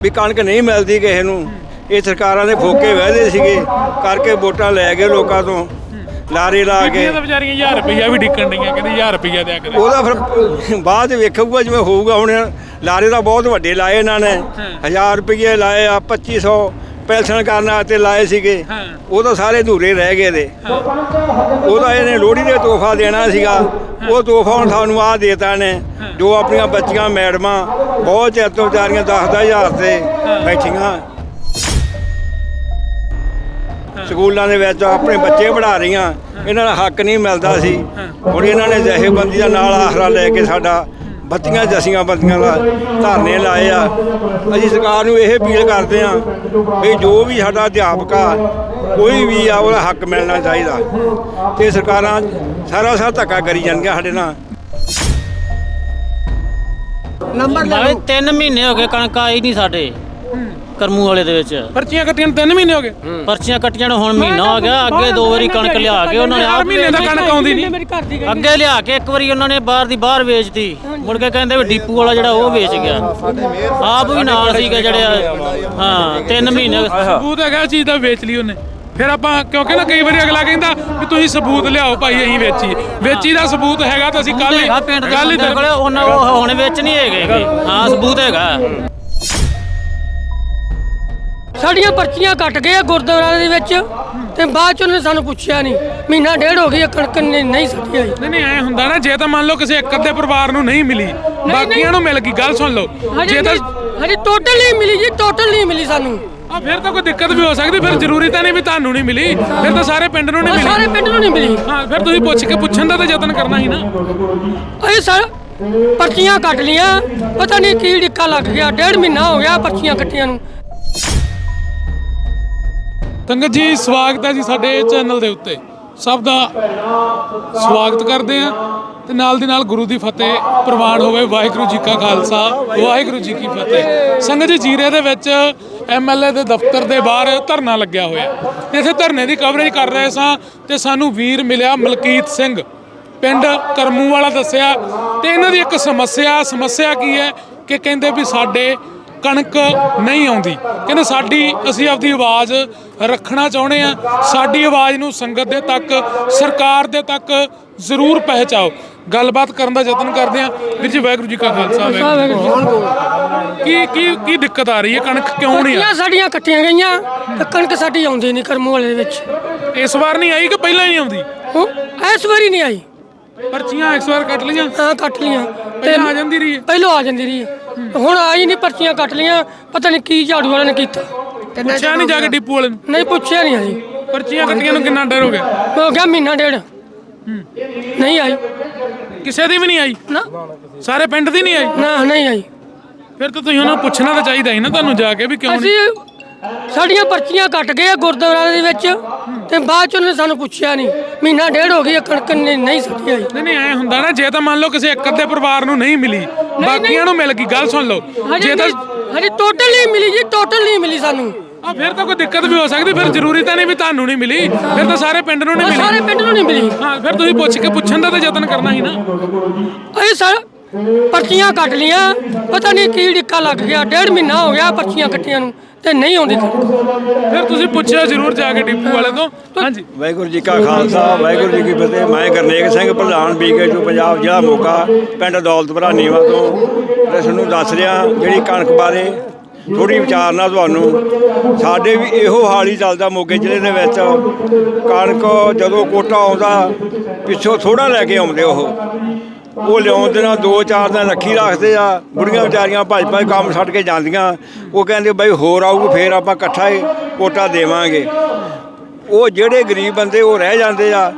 ਵੀ ਕਣਕ ਨਹੀਂ ਮਿਲਦੀ ਕਿਸੇ ਨੂੰ। ਇਹ ਸਰਕਾਰਾਂ ਦੇ ਫੋਕੇ ਵਹਿਦੇ ਸੀਗੇ ਕਰਕੇ ਵੋਟਾਂ ਲੈ ਗਏ ਲੋਕਾਂ ਤੋਂ ਲਾਰੇ ਲਾ ਕੇ। ਤਾਂ ਵਿਚਾਰੀਆਂ 1000 ਰੁਪਈਆ ਵੀ ਡਿੱਕਣ ਡੀਆਂ ਕਹਿੰਦੇ 1000 ਰੁਪਈਆ ਦਿਆ ਕਰੇ। ਉਹਦਾ ਫਿਰ ਬਾਅਦ ਵੇਖੂਗਾ ਜਿਵੇਂ ਹੋਊਗਾ ਹੁਣ ਲਾਰੇ ਤਾਂ ਬਹੁਤ ਵੱਡੇ ਲਾਏ ਇਹਨਾਂ ਨੇ 1000 ਰੁਪਏ ਲਾਏ ਆ 2500 ਪੈਨਸ਼ਨ ਕਰਨ ਵਾਸਤੇ ਲਾਏ ਸੀਗੇ। ਉਹ ਤਾਂ ਸਾਰੇ ਅਧੂਰੇ ਰਹਿ ਗਏ ਦੇ। ਉਹਦਾ ਇਹਨੇ ਲੋਹੜੀ ਦੇ ਤੋਹਫਾ ਦੇਣਾ ਸੀਗਾ। ਉਹ ਤੋਹਫਾ ਹੁਣ ਸਾਨੂੰ ਆ ਦੇਤਾ ਨੇ ਜੋ ਆਪਣੀਆਂ ਬੱਚੀਆਂ ਮੈਡਮਾਂ ਬਹੁਤ ਚਿਰ ਤੋਂ ਵਿਚਾਰੀਆਂ 10-10000 ਤੇ ਬੈਠੀਆਂ। ਸਕੂਲਾਂ ਦੇ ਵਿੱਚ ਆਪਣੇ ਬੱਚੇ ਪੜ੍ਹਾ ਰਹੀਆਂ। ਇਹਨਾਂ ਦਾ ਹੱਕ ਨਹੀਂ ਮਿਲਦਾ ਸੀ। ਹੁਣ ਇਹਨਾਂ ਨੇ ਜਥੇਬੰਦੀ ਦਾ ਨਾਲ ਆਸਰਾ ਲੈ ਕੇ ਸਾਡਾ ਬੱਤੀਆਂ ਜਸੀਆਂ ਬੱਤੀਆਂ ਦਾ ਧਰਨੇ ਲਾਏ ਆ। ਅਸੀਂ ਸਰਕਾਰ ਨੂੰ ਇਹ ਅਪੀਲ ਕਰਦੇ ਆ ਵੀ ਜੋ ਵੀ ਸਾਡਾ ਅਧਿਆਪਕ ਆ ਕੋਈ ਵੀ ਆ ਉਹਦਾ ਹੱਕ ਮਿਲਣਾ ਚਾਹੀਦਾ। ਤੇ ਸਰਕਾਰਾਂ ਸਾਰਾ ਸਾਰਾ ਧੱਕਾ ਕਰੀ ਜਾਂਦੀਆਂ ਸਾਡੇ ਨਾਲ। ਨਾਲੇ 3 ਮਹੀਨੇ ਹੋ ਗਏ ਕਣਕ ਆਈ ਨਹੀਂ ਸਾਡੇ। ਕਰਮੂ ਵਾਲੇ ਦੇ ਵਿੱਚ। ਪਰਚੀਆਂ ਕੱਟੀਆਂ ਨੂੰ ਤਿੰਨ ਮਹੀਨੇ ਹੋ ਗਏ। ਪਰਚੀਆਂ ਕੱਟੀਆਂ ਨੂੰ ਹੁਣ ਮਹੀਨਾ ਹੋ ਗਿਆ ਅੱਗੇ ਦੋ ਵਾਰੀ ਕਣਕ ਲਿਆ ਕੇ ਉਹਨਾਂ ਨੇ ਆਪ ਮਹੀਨੇ ਦਾ ਕਣਕ ਆਉਂਦੀ ਨਹੀਂ। ਅੱਗੇ ਲਿਆ ਕੇ ਇੱਕ ਵਾਰੀ ਉਹਨਾਂ ਨੇ ਬਾਹਰ ਦੀ ਬਾਹਰ ਵੇਚਤੀ। ਮੁੜ ਕੇ ਕਹਿੰਦੇ ਵੀ ਡੀਪੂ ਵਾਲਾ ਜਿਹੜਾ ਉਹ ਵੇਚ ਗਿਆ। ਆਪ ਵੀ ਨਾਲ ਸੀਗੇ ਜਿਹੜੇ ਹਾਂ 3 ਮਹੀਨੇ। ਸਬੂਤ ਹੈਗਾ ਚੀਜ਼ ਦਾ ਵੇਚ ਲਈ ਉਹਨੇ। ਫਿਰ ਆਪਾਂ ਕਿਉਂਕਿ ਨਾ ਕਈ ਵਾਰੀ ਅਗਲਾ ਕਹਿੰਦਾ ਵੀ ਤੁਸੀਂ ਸਬੂਤ ਲਿਆਓ ਭਾਈ ਅਸੀਂ ਵੇਚੀ। ਵੇਚੀ ਦਾ ਸਬੂਤ ਹੈਗਾ ਤਾਂ ਅਸੀਂ ਕੱਲ ਹੀ ਕੱਲ ਹੀ ਉਹਨਾਂ ਉਹ ਹੁਣ ਵਿੱਚ ਨਹੀਂ ਹੈਗੇ। ਹਾਂ ਸਬੂਤ ਹੈਗਾ। ਸਾਡੀਆਂ ਪਰਚੀਆਂ ਕੱਟ ਗਏ ਆ ਗੁਰਦੁਆਰਾ ਦੇ ਵਿੱਚ ਤੇ ਬਾਅਦ ਚ ਉਹਨੇ ਸਾਨੂੰ ਪੁੱਛਿਆ ਨਹੀਂ। ਮਹੀਨਾ ਡੇਢ ਹੋ ਗਿਆ ਕਣਕ ਨਹੀਂ ਸੱਟੀ ਆਈ ਨਹੀਂ ਨਹੀਂ ਐ ਹੁੰਦਾ ਨਾ ਜੇ ਤਾਂ ਮੰਨ ਲਓ ਕਿਸੇ ਇੱਕ ਅੱਧੇ ਪਰਿਵਾਰ ਨੂੰ ਨਹੀਂ ਮਿਲੀ ਬਾਕੀਆਂ ਨੂੰ ਮਿਲ ਗਈ ਗੱਲ ਸੁਣ ਲਓ। ਜੇ ਤਾਂ ਹਜੇ ਟੋਟਲ ਨਹੀਂ ਮਿਲੀ ਜੀ ਟੋਟਲ ਨਹੀਂ ਮਿਲੀ ਸਾਨੂੰ। ਆ ਫਿਰ ਤਾਂ ਕੋਈ ਦਿੱਕਤ ਵੀ ਹੋ ਸਕਦੀ ਫਿਰ ਜ਼ਰੂਰੀ ਤਾਂ ਨਹੀਂ ਵੀ ਤੁਹਾਨੂੰ ਨਹੀਂ ਮਿਲੀ ਫਿਰ ਤਾਂ ਸਾਰੇ ਪਿੰਡ ਨੂੰ ਨਹੀਂ ਆਹ ਸਾਰੇ ਮਿਲੀ ਪਿੰਡ ਨੂੰ ਨਹੀਂ ਮਿਲੀ। ਹਾਂ ਫਿਰ ਤੁਸੀਂ ਪੁੱਛ ਕੇ ਪੁੱਛਣ ਦਾ ਤਾਂ ਯਤਨ ਕਰਨਾ ਸੀ ਨਾ। ਅਸੀਂ ਸਰ ਪਰਚੀਆਂ ਕੱਟ ਲੀਆਂ ਪਤਾ ਨਹੀਂ ਕੀ ਡਿੱਕਾ ਲੱਗ ਗਿਆ ਡੇਢ ਮਹੀਨਾ ਹੋ ਗਿਆ ਪਰਚੀਆਂ ਕੱਟੀਆਂ ਨੂੰ। ਸੰਗਤ ਜੀ, ਸਵਾਗਤ ਹੈ ਜੀ ਸਾਡੇ ਚੈਨਲ ਦੇ ਉੱਤੇ। ਸਭ ਦਾ ਸਵਾਗਤ ਕਰਦੇ ਆ ਤੇ ਨਾਲ ਦੀ ਨਾਲ ਗੁਰੂ ਦੀ ਫਤਿਹ ਪ੍ਰਵਾਨ ਹੋਵੇ। ਵਾਹਿਗੁਰੂ ਜੀ ਕਾ ਖਾਲਸਾ, ਵਾਹਿਗੁਰੂ ਜੀ ਕੀ ਫਤਿਹ। ਸੰਗਤ ਜੀ, ਜੀਰੇ ਦੇ ਵਿੱਚ ਐਮਐਲਏ ਦੇ ਦਫ਼ਤਰ ਦੇ ਬਾਹਰ ਧਰਨਾ ਲੱਗਿਆ ਹੋਇਆ। ਤੇ ਇੱਥੇ ਧਰਨੇ ਦੀ ਕਵਰੇਜ ਕਰ ਰਹੇ ਸਾਂ ਤੇ ਸਾਨੂੰ ਵੀਰ ਮਿਲਿਆ ਮਲਕੀਤ ਸਿੰਘ। ਪਿੰਡ ਕਰਮੂ ਵਾਲਾ ਦੱਸਿਆ। ਤੇ ਇਹਨਾਂ ਦੀ ਇੱਕ ਸਮੱਸਿਆ ਸਮੱਸਿਆ ਕੀ ਹੈ ਕਿ ਕਹਿੰਦੇ ਵੀ ਸਾਡੇ ਕਣਕ ਨਹੀਂ ਆਉਂਦੀ। ਕਹਿੰਦੇ ਸਾਡੀ ਅਸੀਂ ਆਪਦੀ ਆਵਾਜ਼ ਰੱਖਣਾ ਚਾਹੁੰਦੇ ਆ ਸਾਡੀ ਆਵਾਜ਼ ਨੂੰ ਸੰਗਤ ਦੇ ਤੱਕ ਸਰਕਾਰ ਦੇ ਤੱਕ ਜ਼ਰੂਰ ਪਹੁੰਚਾਓ। ਗੱਲਬਾਤ ਕਰਨ ਦਾ ਯਤਨ ਕਰਦੇ ਆ ਵੀਰ ਜੀ ਵਾਹਿਗੁਰੂ ਜੀ ਕਾ ਖਾਲਸਾ ਵਾਹਿਗੁਰੂ ਕੀ ਕੀ ਕੀ ਦਿੱਕਤ ਆ ਰਹੀ ਹੈ? ਕਣਕ ਕਿਉਂ ਨਹੀਂ ਆ? ਸਾਡੀਆਂ ਕੱਟੀਆਂ ਗਈਆਂ ਤੇ ਕਣਕ ਸਾਡੀ ਆਉਂਦੀ ਨਹੀਂ ਕਰਮੂ ਵਾਲੇ ਵਿੱਚ। ਇਸ ਵਾਰ ਨਹੀਂ ਆਈ ਕਿ ਪਹਿਲਾਂ ਹੀ ਆਉਂਦੀ? ਇਸ ਵਾਰੀ ਨਹੀਂ ਆਈ। ਪਰਚੀਆਂ ਇਸ ਵਾਰ ਕੱਟ ਲਈਆਂ। ਹਾਂ ਕੱਟ ਲੀਆਂ ਪਹਿਲਾਂ ਆ ਜਾਂਦੀ ਰਹੀ। ਹੈ ਪਹਿਲੋਂ ਆ ਜਾਂਦੀ ਰਹੀ। ਹੈ। ਹੁਣ ਆਈ ਨਹੀਂ ਪਰਚੀਆਂ ਕੱਟ ਲੀਆਂ ਪਤਾ ਨਹੀਂ ਕੀ ਝਾੜੂ ਵਾਲੇ ਨੇ ਕੀਤਾ। ਪੁੱਛਿਆ ਨਹੀਂ ਜਾ ਕੇ ਡਿਪੂ ਵਾਲੇ ਨੂੰ? ਨਹੀਂ ਪੁੱਛਿਆ ਨਹੀਂ ਆਈ ਪਰਚੀਆਂ ਕੱਟੀਆਂ ਨੂੰ ਕਿੰਨਾ ਡਰ ਹੋ ਗਿਆ? ਹੋ ਗਿਆ ਮਹੀਨਾ ਡੇਢ। ਨਹੀਂ ਆਈ। ਕਿਸੇ ਦੀ ਵੀ ਨਹੀਂ ਆਈ? ਨਾ। ਸਾਰੇ ਪਿੰਡ ਦੀ ਨਹੀਂ ਆਈ? ਨਾ ਨਹੀਂ ਆਈ। ਫਿਰ ਤਾਂ ਤੁਸੀਂ ਉਹਨਾਂ ਨੂੰ ਪੁੱਛਣਾ ਤਾਂ ਚਾਹੀਦਾ ਸੀ ਨਾ ਤੁਹਾਨੂੰ ਜਾ ਕੇ ਵੀ ਕਿਉਂ ਨਹੀਂ? ਅਸੀਂ ਸਾਡੀਆਂ ਪਰਚੀਆਂ ਕੱਟ ਗਏ ਆ ਗੁਰਦੁਆਰਾ ਦੇ ਵਿੱਚ ਤੇ ਬਾਅਦ ਚ ਉਹਨੇ ਸਾਨੂੰ ਪੁੱਛਿਆ ਨਹੀਂ। ਮਹੀਨਾ ਡੇਢ ਹੋ ਗਿਆ ਕਣਕ ਨਹੀਂ ਨਹੀਂ ਸੱਟੀ ਆਈ। ਨਹੀਂ ਨਹੀਂ ਐ ਹੁੰਦਾ ਨਾ ਜੇ ਤਾਂ ਮੰਨ ਲਓ ਕਿਸੇ ਇੱਕ ਅੱਧੇ ਪਰਿਵਾਰ ਨੂੰ ਨਹੀਂ ਮਿਲੀ ਬਾਕੀਆਂ ਨੂੰ ਮਿਲ ਗਈ ਗੱਲ ਸੁਣ ਲਓ। ਜੇ ਤਾਂ ਹਜੇ ਟੋਟਲ ਨਹੀਂ ਮਿਲੀ ਜੀ ਟੋਟਲ ਨਹੀਂ ਮਿਲੀ ਸਾਨੂੰ। ਆ ਫਿਰ ਤਾਂ ਕੋਈ ਦਿੱਕਤ ਵੀ ਹੋ ਸਕਦੀ ਫਿਰ ਜ਼ਰੂਰੀ ਤਾਂ ਨਹੀਂ ਵੀ ਤੁਹਾਨੂੰ ਨਹੀਂ ਮਿਲੀ ਫਿਰ ਤਾਂ ਸਾਰੇ ਪਿੰਡ ਨੂੰ ਨਹੀਂ ਆਹ ਸਾਰੇ ਮਿਲੀ ਪਿੰਡ ਨੂੰ ਨਹੀਂ ਮਿਲੀ। ਹਾਂ ਫਿਰ ਤੁਸੀਂ ਪੁੱਛ ਕੇ ਪੁੱਛਣ ਦਾ ਤਾਂ ਯਤਨ ਕਰਨਾ ਸੀ ਨਾ। ਅਸੀਂ ਸਰ ਪਰਚੀਆਂ ਕੱਟ ਲੀਆਂ ਪਤਾ ਨਹੀਂ ਕੀ ਡਿੱਕਾ ਲੱਗ ਗਿਆ। ਡੇਢ ਮਹੀਨਾ ਹੋ ਗਿਆ ਪਰਚੀਆਂ ਕੱਟੀਆਂ ਨੂੰ ਤੇ ਨਹੀਂ ਆਉਂਦੀ ਫਿਰ ਤੁਸੀਂ ਪੁੱਛਿਆ ਜ਼ਰੂਰ ਜਾ ਕੇ ਡਿਪੂ ਵਾਲੇ ਤੋਂ। ਹਾਂਜੀ। ਵਾਹਿਗੁਰੂ ਜੀ ਕਾ ਖਾਲਸਾ ਵਾਹਿਗੁਰੂ ਜੀ ਕੀ ਫਤਿਹ। ਮੈਂ ਗੁਰਨੇਕ ਸਿੰਘ ਪ੍ਰਧਾਨ ਬੀਕੇ ਟੂ ਪੰਜਾਬ ਜ਼ਿਲ੍ਹਾ ਮੋਗਾ ਪਿੰਡ ਦੌਲਤਪੁਰਾ ਨੀਵਾ ਤੋਂ। ਮੈਂ ਤੁਹਾਨੂੰ ਦੱਸ ਰਿਹਾ ਜਿਹੜੀ ਕਣਕ ਬਾਰੇ ਥੋੜੀ ਵਿਚਾਰਨਾ ਤੁਹਾਨੂੰ। ਸਾਡੇ ਵੀ ਇਹੋ ਹਾਲ ਹੀ ਚੱਲਦਾ ਮੋਗੇ ਜ਼ਿਲ੍ਹੇ ਦੇ ਵਿੱਚ। ਕਣਕ ਜਦੋਂ ਕੋਟਾ ਆਉਂਦਾ ਪਿੱਛੋਂ ਥੋੜਾ ਲੈ ਕੇ ਆਉਂਦੇ ਉਹ। ਉਹ ਲਿਆਉਣ ਦੇ ਨਾਲ ਦੋ ਚਾਰ ਦਿਨ ਰੱਖੀ ਰੱਖਦੇ ਆ, ਬੁੜੀਆਂ ਵਿਚਾਰੀਆਂ ਭੱਜ ਭੱਜ ਕੰਮ ਛੱਡ ਕੇ ਜਾਂਦੀਆਂ। ਉਹ ਕਹਿੰਦੇ ਬਈ ਹੋਰ ਆਊ, ਫੇਰ ਆਪਾਂ ਇਕੱਠਾ ਹੀ ਕੋਟਾ ਦੇਵਾਂਗੇ। ਉਹ ਜਿਹੜੇ ਗਰੀਬ ਬੰਦੇ ਉਹ ਰਹਿ ਜਾਂਦੇ ਆ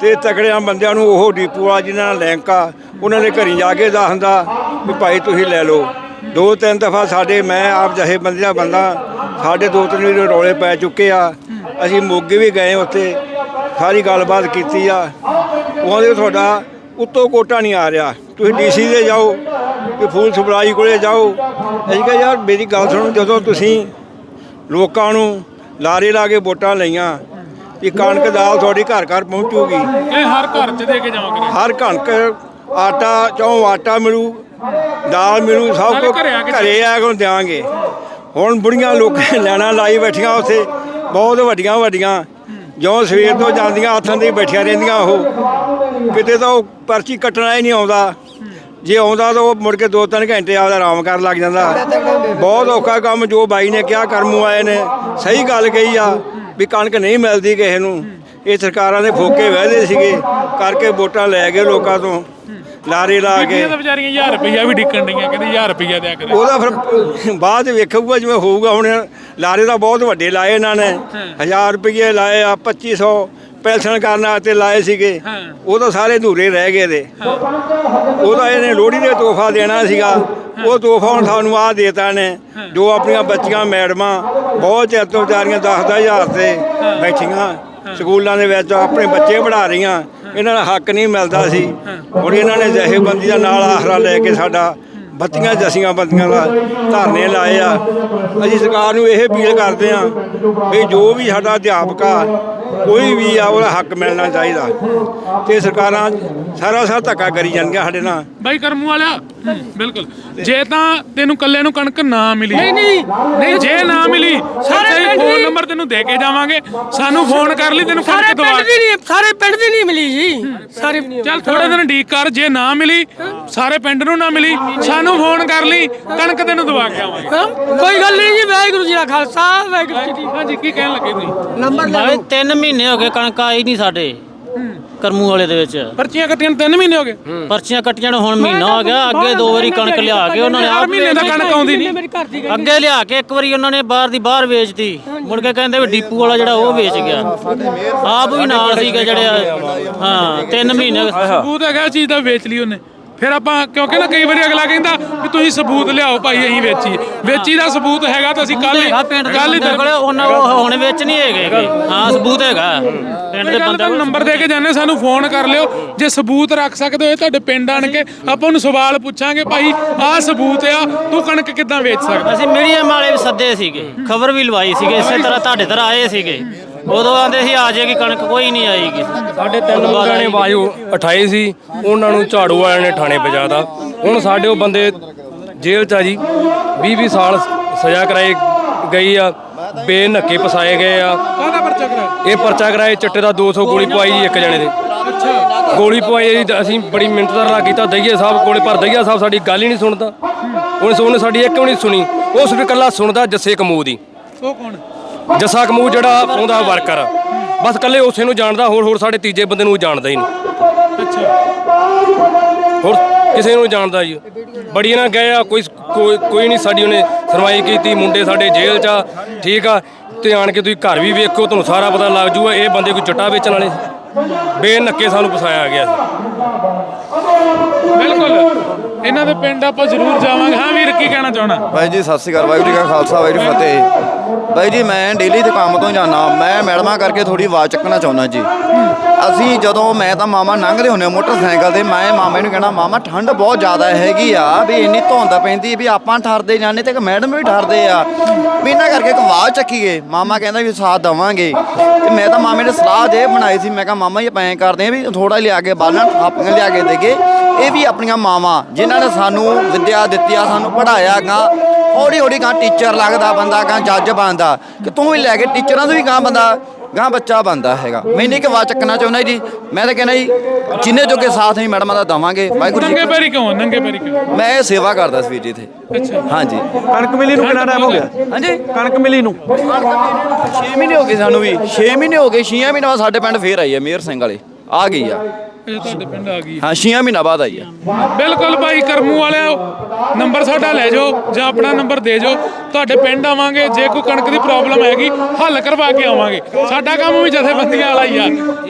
ਤੇ ਤਕੜਿਆਂ ਬੰਦਿਆਂ ਨੂੰ ਉਹ ਡੀਪੂ ਵਾਲਾ ਜਿਨ੍ਹਾਂ ਨਾਲ ਲਿੰਕ ਆ, ਉਹਨਾਂ ਦੇ ਘਰੀ ਜਾ ਕੇ ਦੱਸਦਾ ਵੀ ਭਾਈ ਤੁਸੀਂ ਲੈ ਲਓ। ਦੋ ਤਿੰਨ ਦਫਾ ਸਾਡੇ ਮੈਂ ਆਪ ਜਹੇ ਬੰਦੇ ਦਾ ਬੰਦਾ, ਸਾਡੇ ਦੋ ਤਿੰਨ ਵੀ ਰੌਲੇ ਪੈ ਚੁੱਕੇ ਆ, ਅਸੀਂ ਮੋਗੇ ਵੀ ਗਏ ਉੱਥੇ, ਸਾਰੀ ਗੱਲਬਾਤ ਕੀਤੀ ਆ। ਉਹਦੇ ਤੁਹਾਡਾ ਉੱਤੋਂ ਕੋਟਾ ਨਹੀਂ ਆ ਰਿਹਾ। ਤੁਸੀਂ ਡੀਸੀ ਦੇ ਜਾਓ ਕਿ ਫੂਲ ਸਪਲਾਈ ਕੋਲੇ ਜਾਓ। ਅਸੀਂ ਕਿਹਾ ਯਾਰ ਮੇਰੀ ਗੱਲ ਸੁਣੋ ਜਦੋਂ ਤੁਸੀਂ ਲੋਕਾਂ ਨੂੰ ਲਾਰੇ ਲਾ ਕੇ ਵੋਟਾਂ ਲਈਆਂ ਕਿ ਕਣਕ ਦਾਲ ਤੁਹਾਡੀ ਘਰ ਘਰ ਪਹੁੰਚੂਗੀ। ਇਹ ਹਰ ਘਰ 'ਚ ਦੇ ਕੇ ਜਾਵਾਂ ਕਰੇ ਹਰ ਕਣਕ ਆਟਾ ਚੋਂ ਆਟਾ ਮਿਲੂ ਦਾਲ ਮਿਲੂ ਸਭ ਕੁਝ ਘਰੇ ਆ ਕੇ ਘਰੇ ਆ ਕੇ ਦਿਆਂਗੇ। ਹੁਣ ਬੁੜੀਆਂ ਲੋਕਾਂ ਲੈਣਾ ਲਾਈ ਬੈਠੀਆਂ ਉੱਥੇ ਬਹੁਤ ਵੱਡੀਆਂ ਵੱਡੀਆਂ ਜਿਉਂ ਸਵੇਰ ਤੋਂ ਜਾਂਦੀਆਂ ਹੱਥਾਂ ਦੀ ਬੈਠੀਆਂ ਰਹਿੰਦੀਆਂ ਉਹ। ਕਿਤੇ ਤਾਂ ਉਹ ਪਰਚੀ ਕੱਟਣਾ ਹੀ ਨਹੀਂ ਆਉਂਦਾ। ਜੇ ਆਉਂਦਾ ਤਾਂ ਉਹ ਮੁੜ ਕੇ 2-3 ਘੰਟੇ ਆਪਦਾ ਆਰਾਮ ਕਰਨ ਲੱਗ ਜਾਂਦਾ। ਬਹੁਤ ਔਖਾ ਕੰਮ ਜੋ ਬਾਈ ਨੇ ਕਿਹਾ ਕਰਮੂ ਆਏ ਨੇ। ਸਹੀ ਗੱਲ ਕਹੀ ਆ ਵੀ ਕਣਕ ਨਹੀਂ ਮਿਲਦੀ ਕਿਸੇ ਨੂੰ। ਇਹ ਸਰਕਾਰਾਂ ਦੇ ਫੋਕੇ ਵਹਿਦੇ ਸੀਗੇ ਕਰਕੇ ਵੋਟਾਂ ਲੈ ਗਏ ਲੋਕਾਂ ਤੋਂ ਲਾਰੇ ਲਾ ਕੇ। ਤਾਂ ਵਿਚਾਰੀਆਂ 1000 ਰੁਪਈਆ ਵੀ ਡਿੱਕਣ ਡੀਆਂ ਕਹਿੰਦੇ 1000 ਰੁਪਈਆ ਦਿਆ ਕਰੇ ਉਹਦਾ ਫਿਰ ਬਾਅਦ ਵੇਖੂਗਾ ਜਿਵੇਂ ਹੋਊਗਾ ਹੁਣ। ਲਾਰੇ ਤਾਂ ਬਹੁਤ ਵੱਡੇ ਲਾਏ ਇਹਨਾਂ ਨੇ 1000 ਰੁਪਏ ਲਾਏ ਆ 2500 ਪੈਨਸ਼ਨ ਕਰਨ ਵਾਸਤੇ ਲਾਏ ਸੀਗੇ। ਉਹ ਤਾਂ ਸਾਰੇ ਅਧੂਰੇ ਰਹਿ ਗਏ ਦੇ। ਉਹਦਾ ਇਹਨੇ ਲੋਹੜੀ ਦੇ ਤੋਹਫਾ ਦੇਣਾ ਸੀਗਾ। ਉਹ ਤੋਹਫਾ ਹੁਣ ਸਾਨੂੰ ਆਹ ਦੇਤਾ ਨੇ ਜੋ ਆਪਣੀਆਂ ਬੱਚੀਆਂ ਮੈਡਮਾਂ ਬਹੁਤ ਚਿਰ ਤੋਂ ਵਿਚਾਰੀਆਂ 10-10000 ਤੇ ਬੈਠੀਆਂ। ਸਕੂਲਾਂ ਦੇ ਵਿੱਚ ਆਪਣੇ ਬੱਚੇ ਪੜ੍ਹਾ ਰਹੀਆਂ। ਇਹਨਾਂ ਦਾ ਹੱਕ ਨਹੀਂ ਮਿਲਦਾ ਸੀ। ਹੁਣ ਇਹਨਾਂ ਨੇ ਜਥੇਬੰਦੀ ਦਾ ਨਾਲ ਆਸਰਾ ਲੈ ਕੇ ਸਾਡਾ ਬੱਤੀਆਂ ਜਸੀਆਂ ਬੰਦੀਆਂ ਦਾ ਧਰਨੇ ਲਾਏ ਆ। ਅਸੀਂ ਸਰਕਾਰ ਨੂੰ ਇਹ ਅਪੀਲ ਕਰਦੇ ਆ ਵੀ ਜੋ ਵੀ ਸਾਡਾ ਅਧਿਆਪਕ ਆ ਕੋਈ ਵੀ ਆ ਉਹਦਾ ਹੱਕ ਮਿਲਣਾ ਚਾਹੀਦਾ। ਤੇ ਸਰਕਾਰਾਂ ਸਾਰਾ ਸਾਰਾ ਧੱਕਾ ਕਰੀ ਜਾਂਦੀਆਂ ਸਾਡੇ ਨਾਲ। ਬਾਈ ਕਰਮੂ ਵਾਲਿਆ। ਬਿਲਕੁਲ। ਜੇ ਤਾਂ ਤੈਨੂੰ ਕੱਲੇ ਨੂੰ ਕਣਕ ਨਾ ਮਿਲੀ। ਨਹੀਂ, ਨਹੀਂ। ਨਹੀਂ ਜੇ ਨਾ ਮਿਲੀ ਸਾਰੇ ਸਾਰੇ ਫੋਨ ਨੰਬਰ ਤੈਨੂੰ ਦੇ ਕੇ ਜਾਵਾਂਗੇ। ਸਾਨੂੰ ਫੋਨ ਕਰ ਲਈ ਤੈਨੂੰ ਸਾਰੇ ਕਣਕ ਦਵਾ ਪਿੰਡ ਦੀ ਨਹੀਂ ਸਾਰੇ ਪਿੰਡ ਦੀ ਨਹੀਂ ਮਿਲੀ ਜੀ। ਸਾਰੇ ਚੱਲ ਥੋੜੇ ਦਿਨ ਡੀਕ ਕਰ ਜੇ ਨਾ ਮਿਲੀ ਸਾਰੇ ਪਿੰਡ ਨੂੰ ਨਾ ਮਿਲੀ ਸਾਨੂੰ ਫੋਨ ਕਰ ਲਈ ਕਣਕ ਤੈਨੂੰ ਦਵਾ ਕੇ ਆਵਾਂਗੇ। ਕੋਈ ਗੱਲ ਨਹੀਂ ਜੀ ਵਾਹਿਗੁਰੂ ਜੀ ਦਾ ਖਾਲਸਾ ਵਾਹਿਗੁਰੂ ਜੀ ਕੀ ਹਾਂਜੀ ਕੀ ਕਹਿਣ ਲੱਗੇ ਤੁਸੀਂ? ਨੰਬਰ ਨਾਲੇ 3 ਮਹੀਨੇ ਹੋ ਗਏ ਕਣਕ ਆਈ ਨਹੀਂ ਸਾਡੇ ਕਰਮੂ ਵਾਲੇ ਦੇ ਵਿੱਚ। ਪਰਚੀਆਂ ਕੱਟੀਆਂ ਨੂੰ ਤਿੰਨ ਮਹੀਨੇ ਹੋ ਗਏ? ਪਰਚੀਆਂ ਕੱਟੀਆਂ ਨੂੰ ਹੁਣ ਮਹੀਨਾ ਹੋ ਗਿਆ ਅੱਗੇ ਦੋ ਵਾਰੀ ਕਣਕ ਲਿਆ ਕੇ ਉਹਨਾਂ ਨੇ ਆਪ ਮਹੀਨੇ ਦਾ ਕਣਕ ਆਉਂਦੀ ਨਹੀਂ। ਅੱਗੇ ਲਿਆ ਕੇ ਇੱਕ ਵਾਰੀ ਉਹਨਾਂ ਨੇ ਬਾਹਰ ਦੀ ਬਾਹਰ ਵੇਚਤੀ। ਮੁੜ ਕੇ ਕਹਿੰਦੇ ਵੀ ਡੀਪੂ ਵਾਲਾ ਜਿਹੜਾ ਉਹ ਵੇਚ ਗਿਆ। ਆਪ ਵੀ ਨਾਲ ਸੀਗੇ ਜਿਹੜੇ ਹਾਂ 3 ਮਹੀਨੇ ਸਬੂਤ ਹੈਗਾ ਚੀਜ਼ ਦਾ ਵੇਚ ਲਈ ਉਹਨੇ। ਫਿਰ ਆਪਾਂ ਕਿਉਂਕਿ ਨਾ ਕਈ ਵਾਰੀ ਅਗਲਾ ਕਹਿੰਦਾ ਵੀ ਤੁਸੀਂ ਸਬੂਤ ਲਿਆਓ ਭਾਈ ਅਸੀਂ ਵੇਚੀ। ਵੇਚੀ ਦਾ ਸਬੂਤ ਹੈਗਾ ਤਾਂ ਅਸੀਂ ਕੱਲ ਹੈਗਾ ਪਿੰਡ ਦੇ ਕੱਲ ਹੀ ਬੰਦੇ ਕੋਲੇ ਉਹਨਾਂ ਉਹ ਹੁਣ ਵਿੱਚ ਨਹੀਂ ਹੈਗੇ ਗੇ। ਹਾਂ ਸਬੂਤ ਹੈਗਾ। ਪਿੰਡ ਦੇ ਬੰਦੇ ਕੋਲ ਨੰਬਰ ਦੇ ਕੇ ਜਾਂਦੇ ਸਾਨੂੰ ਫੋਨ ਕਰ ਲਿਓ। ਜੇ ਸਬੂਤ ਰੱਖ ਸਕਦੇ ਹੋ ਤੁਹਾਡੇ ਪਿੰਡ ਆਣ ਕੇ ਆਪਾਂ ਉਹਨੂੰ ਸਵਾਲ ਪੁੱਛਾਂਗੇ ਭਾਈ ਆਹ ਸਬੂਤ ਆ ਤੂੰ ਕਣਕ ਕਿੱਦਾਂ ਵੇਚ ਸਕਦਾ? ਅਸੀਂ ਮੀਡੀਅਮ ਵਾਲੇ ਵੀ ਸੱਦੇ ਸੀਗੇ। ਖਬਰ ਵੀ ਲਵਾਈ ਸੀਗੇ ਇਸੇ ਤਰ੍ਹਾਂ ਤੁਹਾਡੇ ਤਰ੍ਹਾਂ ਆਏ ਸੀਗੇ। ਉਦੋਂ ਆਂਦੇ ਸੀ ਆ ਜਾਏਗੀ ਕਣਕ ਕੋਈ ਨਹੀਂ ਆਏਗੀ। ਸਾਡੇ ਤਿੰਨ ਮੁੰਡਿਆਂ ਨੇ ਬਾਜੂ ਉਠਾਏ ਸੀ ਉਹਨਾਂ ਨੂੰ ਝਾੜੂ ਵਾਲਿਆਂ ਨੇ ਥਾਣੇ ਪਹੁੰਚਾਤਾ। ਹੁਣ ਸਾਡੇ ਉਹ ਬੰਦੇ ਜੇਲ੍ਹ 'ਚ ਆ ਜੀ 20 20 ਸਾਲ ਸਜ਼ਾ ਕਰਾਈ ਗਈ ਆ ਬੇਨੱਕੇ ਫਸਾਏ ਗਏ ਆ। ਕਾਹਦਾ ਪਰਚਾ ਕਰਾ ਇਹ ਪਰਚਾ ਕਰਾਏ ਚਿੱਟੇ ਦਾ 200 ਗੋਲੀ ਪਵਾਈ ਜੀ ਇੱਕ ਜਣੇ ਦੇ। ਗੋਲੀ ਪਵਾਈ ਜੀ ਅਸੀਂ ਬੜੀ ਮਿੰਟ ਦਾ ਲਾ ਕੀਤਾ ਦਈਏ ਸਾਹਿਬ ਕੋਲੇ ਪਰ ਦਈਆ ਸਾਹਿਬ ਸਾਡੀ ਗੱਲ ਹੀ ਨਹੀਂ ਸੁਣਦਾ। ਉਹਨੇ ਉਹਨੇ ਸਾਡੀ ਇੱਕ ਵੀ ਨਹੀਂ ਸੁਣੀ। ਉਹ ਸਿਰਫ ਇਕੱਲਾ ਸੁਣਦਾ ਜੱਸੇ ਕਮੂ ਦੀ। ਉਹ ਕੌਣ? ਜੱਸਾ ਕਮੂ ਜਿਹੜਾ ਉਹਦਾ ਵਰਕਰ। ਆ। ਬਸ ਇਕੱਲੇ ਉਸੇ ਨੂੰ ਜਾਣਦਾ ਹੋਰ ਹੋਰ ਸਾਡੇ ਤੀਜੇ ਬੰਦੇ ਨੂੰ ਜਾਣਦਾ ਹੀ ਨਹੀਂ। ਹੋਰ ਕਿਸੇ ਨੂੰ ਜਾਣਦਾ ਜੀ। ਬੜੀ ਨਾ ਗਏ ਆ ਕੋਈ ਕੋਈ ਕੋਈ ਨਹੀਂ ਸਾਡੀ ਉਹਨੇ ਸੁਣਵਾਈ ਕੀਤੀ ਮੁੰਡੇ ਸਾਡੇ ਜੇਲ੍ਹ 'ਚ ਆ ਠੀਕ ਆ। ਤੇ ਆਣ ਕੇ ਤੁਸੀਂ ਘਰ ਵੀ ਵੇਖੋ ਤੁਹਾਨੂੰ ਸਾਰਾ ਪਤਾ ਲੱਗ ਜੂਗਾ ਇਹ ਬੰਦੇ ਕੋਈ ਚਟਾ ਵੇਚਣ ਵਾਲੇ। ਬੇਨੱਕੇ ਸਾਨੂੰ ਫਸਾਇਆ ਗਿਆ। ਬਿਲਕੁਲ। ਇਹਨਾਂ ਦੇ ਪਿੰਡ ਆਪਾਂ ਜ਼ਰੂਰ ਜਾਵਾਂਗੇ। ਹਾਂ ਵੀਰ ਕੀ ਕਹਿਣਾ ਚਾਹਣਾ? ਬਾਈ ਜੀ ਸਤਿ ਸ਼੍ਰੀ ਅਕਾਲ। ਵਾਹਿਗੁਰੂ ਜੀ ਕਾ ਖਾਲਸਾ ਵਾਹਿਗੁਰੂ ਜੀ ਕੀ ਫਤਿਹ। ਬਾਈ ਜੀ, ਮੈਂ ਡੇਲੀ ਤੇ ਕੰਮ ਤੋਂ ਜਾਣਾ ਮੈਂ ਮੈਡਮਾਂ ਕਰਕੇ ਥੋੜੀ ਆਵਾਜ਼ ਚੱਕਣਾ ਚਾਹੁੰਦਾ ਜੀ। ਅਸੀਂ ਜਦੋਂ ਮੈਂ ਤਾਂ ਮਾਮਾ ਲੰਘਦੇ ਹੁੰਨੇ ਮੋਟਰਸਾਈਕਲ ਤੇ, ਮੈਂ ਮਾਮੇ ਨੂੰ ਕਹਿਣਾ ਮਾਮਾ, ਠੰਡ ਬਹੁਤ ਜ਼ਿਆਦਾ ਹੈਗੀ ਆ, ਵੀ ਇੰਨੀ ਧੁੰਦ ਪੈਂਦੀ, ਵੀ ਆਪਾਂ ਠਰਦੇ ਜਾਂਦੇ ਤੇ ਇੱਕ ਮੈਡਮ ਵੀ ਠਰਦੇ ਆ। ਵੀ ਇਹਨਾਂ ਕਰਕੇ ਇੱਕ ਆਵਾਜ਼ ਚੱਕੀਏ। ਮਾਮਾ ਕਹਿੰਦਾ ਵੀ ਸਾਥ ਦਵਾਂਗੇ। ਤੇ ਮੈਂ ਤਾਂ ਮਾਮੇ ਨੇ ਸਲਾਹ ਦੇ ਬਣਾਈ ਸੀ। ਮੈਂ ਕਿਹਾ, ਮਾਮਾ ਜੀ, ਆਪਾਂ ਕਰਦੇ ਆ ਵੀ ਥੋੜਾ ਲਿਆ ਕੇ ਬਾਲਣ, ਥਾਪੀਆਂ ਲਿਆ ਕੇ ਦੇਗੇ ਇਹ ਵੀ ਆਪਣੀਆਂ ਮਾਵਾਂ, ਜਿਨ੍ਹਾਂ ਨੇ ਸਾਨੂੰ ਵਿੱਦਿਆ ਦਿੱਤੀ ਆ, ਸਾਨੂੰ ਪੜਾਇਆ ਗਾ ਹੌਲੀ ਹੌਲੀ ਗਾਂ ਟੀਚਰ ਲੱਗਦਾ ਬੰਦਾ ਗਾਂ ਜੱਜ ਬਣਦਾ। ਕਿ ਤੂੰ ਵੀ ਲੈ ਕੇ ਟੀਚਰਾਂ ਤੋਂ ਵੀ ਗਾਂ ਬੰਦਾ ਗਾਂ ਬੱਚਾ ਬਣਦਾ ਹੈਗਾ। ਮੈਨੇ ਕਿ ਆਵਾਜ਼ ਚੱਕਣਾ ਚਾਹੁੰਦਾ ਜੀ। ਮੈਂ ਤਾਂ ਕਹਿੰਦਾ ਜੀ ਜਿੰਨੇ ਜੋਗੇ ਸਾਥ ਹੀ ਮੈਡਮਾਂ ਦਾ ਦਵਾਂਗੇ ਵਾਹਿਗੁਰੂ ਜੀ ਨੰਗੇ ਪੈਰੀ ਕਿਉਂ ਨੰਗੇ ਪੈਰੀ ਕਿਉਂ? ਮੈਂ ਇਹ ਸੇਵਾ ਕਰਦਾ ਸੀ ਵੀਰ ਜੀ ਇੱਥੇ। ਅੱਛਾ। ਹਾਂਜੀ। ਕਣਕ ਮਿਲੀ ਨੂੰ ਕਿੰਨਾ ਟਾਈਮ ਹੋ ਗਿਆ? ਹਾਂਜੀ। ਕਣਕ ਮਿਲੀ ਨੂੰ? 6 ਮਹੀਨੇ ਹੋ ਗਏ ਸਾਨੂੰ ਵੀ। 6 ਮਹੀਨੇ ਹੋ ਗਏ 6 ਮਹੀਨੇ ਬਾਅਦ ਸਾਡੇ ਪਿੰਡ ਫੇਰ ਆਈ ਹੈ ਮੇਰ ਸਿੰਘ ਵਾਲੇ। ਆ ਗਈ ਆ। ਇਹ ਤੁਹਾਡੇ ਪਿੰਡ ਆ ਗਈ। ਹਾਂ 6 ਮਹੀਨਾ ਬਾਅਦ ਆਈ ਆ। ਬਿਲਕੁਲ ਭਾਈ ਕਰਮੂ ਵਾਲਿਓ ਨੰਬਰ ਸਾਡਾ ਲੈ ਜਾਓ ਜਾਂ ਆਪਣਾ ਨੰਬਰ ਦੇ ਜਾਓ। ਤੁਹਾਡੇ ਪਿੰਡ ਆਵਾਂਗੇ ਜੇ ਕੋਈ ਕਣਕ ਦੀ ਪ੍ਰੋਬਲਮ ਹੈਗੀ ਹੱਲ ਕਰਵਾ ਕੇ ਆਵਾਂਗੇ। ਸਾਡਾ ਕੰਮ ਵੀ ਜਥੇਬੰਦੀਆਂ ਵਾਲਾ ਹੀ ਆ।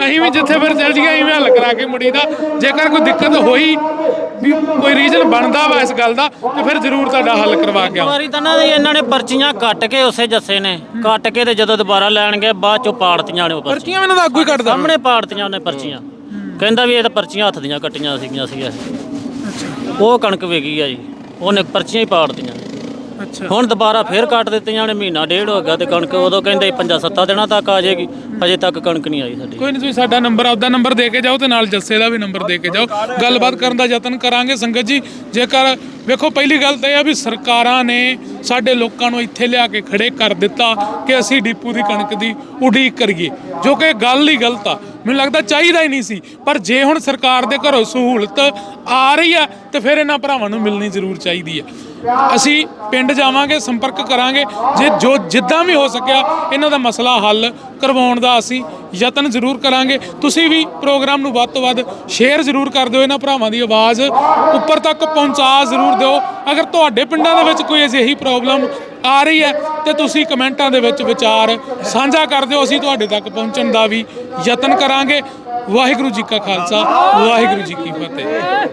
ਅਸੀਂ ਵੀ ਜਿੱਥੇ ਫਿਰ ਚੱਲ ਜੀਏ ਐਵੇਂ ਹੱਲ ਕਰਾ ਕੇ ਮੁੜੀ ਦਾ। ਜੇਕਰ ਕੋਈ ਦਿੱਕਤ ਹੋਈ ਵੀ ਕੋਈ ਰੀਜ਼ਨ ਬਣਦਾ ਵਾ ਇਸ ਗੱਲ ਦਾ ਤੇ ਫਿਰ ਜ਼ਰੂਰ ਤੁਹਾਡਾ ਹੱਲ ਕਰਵਾ ਕੇ ਆਵਾਂਗੇ ਵਾਰੀ ਤਾਂ ਨਾ ਇਹਨਾਂ ਨੇ ਪਰਚੀਆਂ ਕੱਟ ਕੇ ਉਸੇ ਜੱਸੇ ਨੇ। ਕੱਟ ਕੇ ਤੇ ਜਦੋਂ ਦੁਬਾਰਾ ਲੈਣ ਗਏ ਬਾਅਦ ਚੋਂ ਪਾੜਤੀਆਂ ਨੇ ਉਹ ਪਰਚੀਆਂ ਪਰਚੀਆਂ ਮੈਨੂੰ ਤਾਂ ਅੱਗੂ ਹੀ ਕੱਢਦਾ ਸਾਹਮਣੇ ਪਾੜਤੀਆਂ ਉਹਨੇ ਪਰਚੀਆਂ। ਕਹਿੰਦਾ ਵੀ ਇਹ ਤਾਂ ਪਰਚੀਆਂ ਹੱਥ ਦੀਆਂ ਕੱਟੀਆਂ ਸੀਗੀਆਂ ਸੀ ਉਹ ਕਣਕ ਵੇਗੀ ਆ ਜੀ। ਉਹਨੇ ਪਰਚੀਆਂ ਹੀ ਪਾੜਤੀਆਂ। ਹੁਣ ਦੁਬਾਰਾ ਫੇਰ ਕੱਟ ਦਿੱਤੀਆਂ ਨੇ ਮਹੀਨਾ ਡੇਢ ਹੋ ਗਿਆ ਤੇ ਕਣਕ ਉਦੋਂ ਕਹਿੰਦੇ ਪੰਜਾਂ ਸੱਤਾਂ ਦਿਨਾਂ ਤੱਕ ਆ ਜਾਏਗੀ ਅਜੇ ਤੱਕ ਕਣਕ ਨਹੀਂ ਆਈ ਸਾਡੀ। ਕੋਈ ਨਹੀਂ ਤੁਸੀਂ ਸਾਡਾ ਨੰਬਰ ਆਪਦਾ ਨੰਬਰ ਦੇ ਕੇ ਜਾਓ ਤੇ ਨਾਲ ਜੱਸੇ ਦਾ ਵੀ ਨੰਬਰ ਦੇ ਕੇ ਜਾਓ। ਗੱਲਬਾਤ ਕਰਨ ਦਾ ਯਤਨ ਕਰਾਂਗੇ ਸੰਗਤ ਜੀ। ਜੇਕਰ ਵੇਖੋ ਪਹਿਲੀ ਗੱਲ ਤਾਂ ਇਹ ਆ ਵੀ ਸਰਕਾਰਾਂ ਨੇ ਸਾਡੇ ਲੋਕਾਂ ਨੂੰ ਇੱਥੇ ਲਿਆ ਕੇ ਖੜੇ ਕਰ ਦਿੱਤਾ ਕਿ ਅਸੀਂ ਡਿਪੂ ਦੀ ਕਣਕ ਦੀ ਉਡੀਕ ਕਰੀਏ ਜੋ ਕਿ ਗੱਲ ਹੀ ਗਲਤ ਆ। ਮੈਨੂੰ ਲੱਗਦਾ ਚਾਹੀਦਾ ਹੀ ਨਹੀਂ ਸੀ ਪਰ ਜੇ ਹੁਣ ਸਰਕਾਰ ਦੇ ਘਰੋਂ ਸਹੂਲਤ ਆ ਰਹੀ ਆ ਤੇ ਫਿਰ ਇਹਨਾਂ ਭਰਾਵਾਂ ਨੂੰ ਮਿਲਣੀ ਜ਼ਰੂਰ ਚਾਹੀਦੀ ਆ। ਅਸੀਂ ਪਿੰਡ ਜਾਵਾਂਗੇ, ਸੰਪਰਕ ਕਰਾਂਗੇ, ਜੇ ਜੋ ਜਿੱਦਾਂ ਵੀ ਹੋ ਸਕਿਆ, ਇਹਨਾਂ ਦਾ ਮਸਲਾ ਹੱਲ ਕਰਵਾਉਣ ਦਾ ਅਸੀਂ ਯਤਨ ਜ਼ਰੂਰ ਕਰਾਂਗੇ। ਤੁਸੀਂ ਵੀ ਪ੍ਰੋਗਰਾਮ ਨੂੰ ਵੱਧ ਤੋਂ ਵੱਧ ਸ਼ੇਅਰ ਜ਼ਰੂਰ ਕਰ ਦਿਓ ਇਹਨਾਂ ਭਰਾਵਾਂ ਦੀ ਆਵਾਜ਼। ਉੱਪਰ ਤੱਕ ਪਹੁੰਚਾ ਜ਼ਰੂਰ ਦਿਓ। ਅਗਰ ਤੁਹਾਡੇ ਪਿੰਡਾਂ ਦੇ ਵਿੱਚ ਕੋਈ ਅਜਿਹੀ ਪ੍ਰੋਬਲਮ ਆ ਰਹੀ ਹੈ, ਤੇ ਤੁਸੀਂ ਕਮੈਂਟਾਂ ਦੇ ਵਿੱਚ ਵਿਚਾਰ ਸਾਂਝਾ ਕਰ ਦਿਓ। ਅਸੀਂ ਤੁਹਾਡੇ ਤੱਕ ਪਹੁੰਚਣ ਦਾ ਵੀ ਯਤਨ ਕਰਾਂਗੇ। ਵਾਹਿਗੁਰੂ ਜੀ ਕਾ ਖਾਲਸਾ, ਵਾਹਿਗੁਰੂ ਜੀ ਕੀ ਫਤਿਹ।